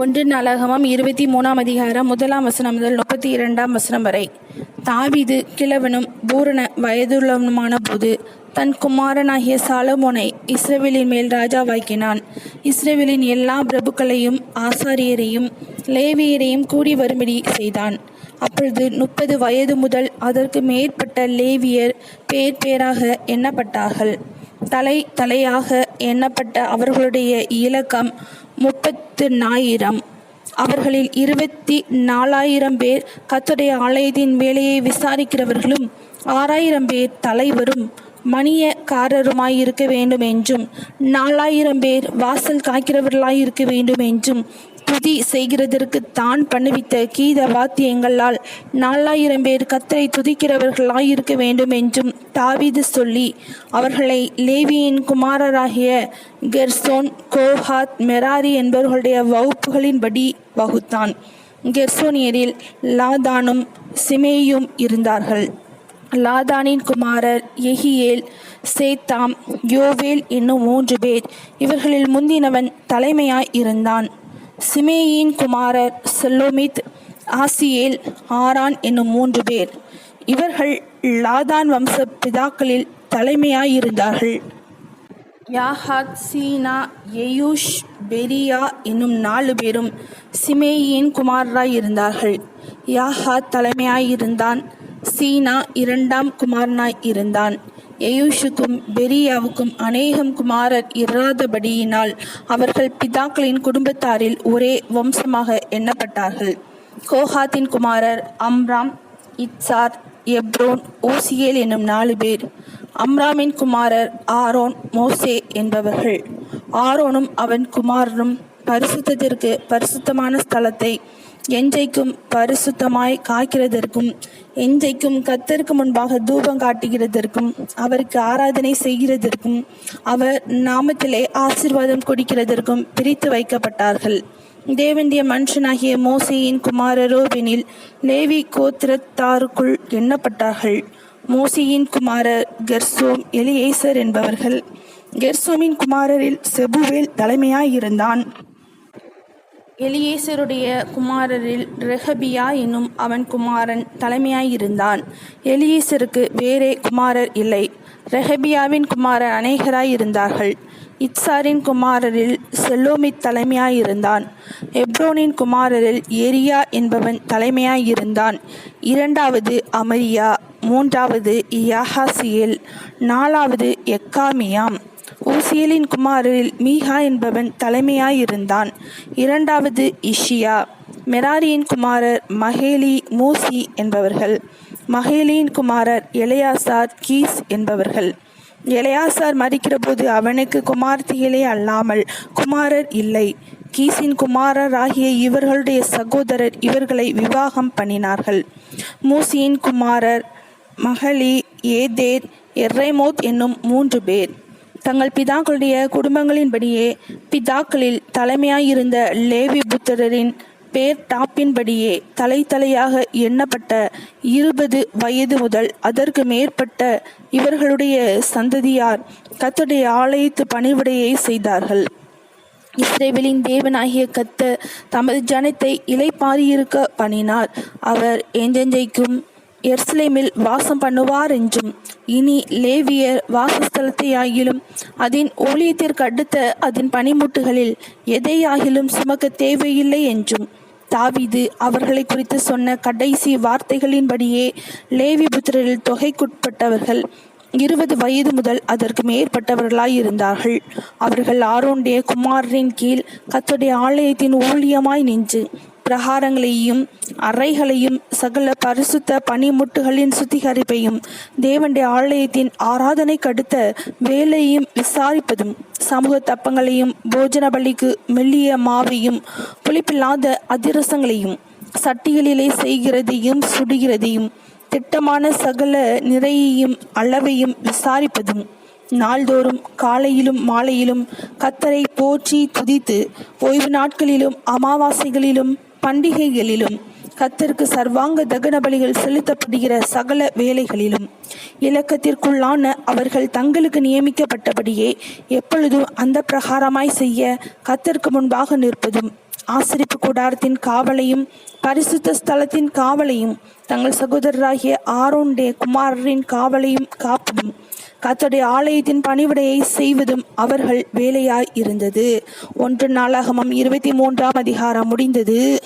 ஒன்று நாளாகமம் இருபத்தி மூணாம் அதிகாரம் முதலாம் வசனம் முதல் முப்பத்தி இரண்டாம் வசனம் வரை. தாவிது கிழவனும் பூரண வயதுள்ளவனுமான போது தன் குமாரனாகிய சாலமோனை இஸ்ரேவேலின் மேல் ராஜாவாக்கினான். இஸ்ரேவேலின் எல்லா பிரபுக்களையும் ஆசாரியரையும் லேவியரையும் கூடி வரும்படி செய்தான். அப்பொழுது முப்பது வயது முதல் அதற்கு மேற்பட்ட லேவியர் பேர் பேராக எண்ணப்பட்டார்கள். தலை தலையாக எண்ணப்பட்ட அவர்களுடைய இலக்கம் முப்பத்து நாயிரம் அவர்களில் இருபத்தி நாலாயிரம் பேர் கத்துடைய ஆலயத்தின் வேலையை விசாரிக்கிறவர்களும் ஆறாயிரம் பேர் தலைவரும் மணியக்காரருமாயிருக்க வேண்டும் என்றும் நாலாயிரம் பேர் வாசல் காய்க்கிறவர்களாயிருக்க வேண்டும் என்றும் துதி செய்கிறதற்கு தான் பண்ணுவித்த கீத வாத்தியங்களால் நாலாயிரம் பேர் கத்தரை துதிக்கிறவர்களாயிருக்க வேண்டும் என்றும் தாவீது சொல்லி அவர்களை லேவியின் குமாரராகிய கெர்சோன் கோஹாத் மெராரி என்பவர்களுடைய வகுப்புகளின்படி வகுத்தான். கெர்சோனியரில் லாதானும் சிமேயும் இருந்தார்கள். லாதானின் குமாரர் எகியேல் சேத்தாம் யோவேல் என்னும் மூன்று பேர் இவர்களில் முந்தினவன் தலைமையாய் இருந்தான். சிமேயின் குமாரர் செல்லோமித் ஆசியேல் ஆரான் என்னும் மூன்று பேர். இவர்கள் லாதான் வம்ச பிதாக்களில் தலைமையாயிருந்தார்கள். யாஹாத் சீனா எயூஷ் பெரியா என்னும் நாலு பேரும் சிமேயின் குமாரராய் இருந்தார்கள் யாஹாத் தலைமையாயிருந்தான். சீனா இரண்டாம் குமாரனாய் இருந்தான் எயூஷுக்கும் பெரியாவுக்கும் அநேகம் குமாரர் இராதபடியினால் அவர்கள் பிதாக்களின் குடும்பத்தாரில் ஒரே வம்சமாக எண்ணப்பட்டார்கள். கோஹாத்தின் குமாரர் அம்ராம் இட்சார் எப்ரோன் ஓசியேல் என்னும் நாலு பேர். அம்ராமின் குமாரர் ஆரோன் மோசே என்பவர்கள். ஆரோனும் அவன் குமாரனும் பரிசுத்தத்திற்கு பரிசுத்தமான ஸ்தலத்தை எஞ்சைக்கும் பரிசுத்தமாய் காக்கிறதற்கும் எஞ்சைக்கும் கத்தருக்கு முன்பாக தூபம் காட்டுகிறதற்கும் அவருக்கு ஆராதனை செய்கிறதற்கும் அவர் நாமத்திலே ஆசீர்வாதம் குடிக்கிறதற்கும் பிரித்து வைக்கப்பட்டார்கள். தேவந்திய மனுஷனாகிய மோசையின் குமாரரோவெனில் லேவி கோத்திரத்தாருக்குள் எண்ணப்பட்டார்கள். மோசியின் குமாரர் கெர்சோம் எலியேசர் என்பவர்கள். கெர்சோமின் குமாரரில் செபுவேல் தலைமையாயிருந்தான். எலியேசருடைய குமாரரில் ரெஹபியா என்னும் அவன் குமாரன் தலைமையாயிருந்தான். எலியேசருக்கு வேறே குமாரர் இல்லை. ரெஹபியாவின் குமாரர் அநேகராயிருந்தார்கள். இத்சாரின் குமாரரில் செல்லோமித் தலைமையாயிருந்தான். எப்ரோனின் குமாரரில் எரியா என்பவன் தலைமையாயிருந்தான். இரண்டாவது அமரியா மூன்றாவது யாஹாசியேல் நாலாவது எக்காமியாம். உசியலின் குமாரில் மீகா என்பவன் தலைமையாயிருந்தான். இரண்டாவது இஷியா. மெராரியின் குமாரர் மகேலி மூசி என்பவர்கள். மகேலியின் குமாரர் எலையாசார் கீஸ் என்பவர்கள். எலையாசார் மறிக்கிறபோது அவனுக்கு குமார்த்திகளே அல்லாமல் குமாரர் இல்லை. கீசின் குமாரராகிய இவர்களுடைய சகோதரர் இவர்களை விவாகம் பண்ணினார்கள். மூசியின் குமாரர் மகளி ஏதேர் எர்ரைமோத் என்னும் மூன்று பேர். தங்கள் பிதாக்களுடைய குடும்பங்களின்படியே பிதாக்களில் தலைமையாயிருந்த லேவி புத்திரரின் பேர் டாப்பின்படியே தலை தலையாக எண்ணப்பட்ட இருபது வயது முதல் அதற்கு மேற்பட்ட இவர்களுடைய சந்ததியார் கத்துடைய ஆலயத்து பணிவிடையை செய்தார்கள். இஸ்ரேவேலின் தேவனாகிய கத்த தமது ஜனத்தை இலைப்பாரியிருக்க பண்ணினார். அவர் எஞ்செஞ்சைக்கும் எர்ஸ்லேமில் வாசம் பண்ணுவார் என்றும் இனி லேவியர் வாசஸ்தலத்தையாகிலும் அதன் ஊழியத்திற்கு அடுத்த அதன் பனிமுட்டுகளில் எதையாகிலும் சுமக்க தேவையில்லை என்றும் தாவிது அவர்களை குறித்து சொன்ன கடைசி வார்த்தைகளின்படியே லேவி புத்திரரில் தொகைக்குட்பட்டவர்கள் இருபது வயது முதல் அதற்கு மேற்பட்டவர்களாய் இருந்தார்கள் அவர்கள் ஆரோனுடைய குமாரின் கீழ் கத்துடைய ஆலயத்தின் ஊழியமாய் நின்று பிரகாரங்களையும் அறைகளையும் சகல பரிசுத்த பனிமுட்டுகளின் சுத்திகரிப்பையும் தேவனுடைய ஆலயத்தின் ஆராதனை கடுத்த வேலையும் விசாரிப்பதும் சமூக தப்பங்களையும் போஜன பலிக்கு மெல்லிய மாவையும் புளிப்பில்லாத அதிரசங்களையும் சட்டிகளிலே செய்கிறதையும் சுடுகிறதையும் திட்டமான சகல நிறையையும் அளவையும் விசாரிப்பதும் நாள்தோறும் காலையிலும் மாலையிலும் கத்தரை போற்றி துதித்து ஓய்வு நாட்களிலும் அமாவாசைகளிலும் பண்டிகைகளிலும் கத்திற்கு சர்வாங்க தகன பலிகள் செலுத்தப்படுகிற சகல வேலைகளிலும் இலக்கத்திற்குள்ளான அவர்கள் தங்களுக்கு நியமிக்கப்பட்டபடியே எப்பொழுதும் அந்த பிரகாரமாய் செய்ய கத்தருக்கு முன்பாக நிற்பதும் ஆசரிப்பு கூடாரத்தின் காவலையும் பரிசுத்த ஸ்தலத்தின் காவலையும் தங்கள் சகோதரராகிய ஆரோனுடைய குமாரரின் காவலையும் காப்பதும் கர்த்தருடைய ஆலயத்தின் பணிவிடையை செய்வதும் அவர்கள் வேலையாய் இருந்தது. ஒன்று நாளாகமம் இருபத்தி மூன்றாம் அதிகாரம் முடிந்தது.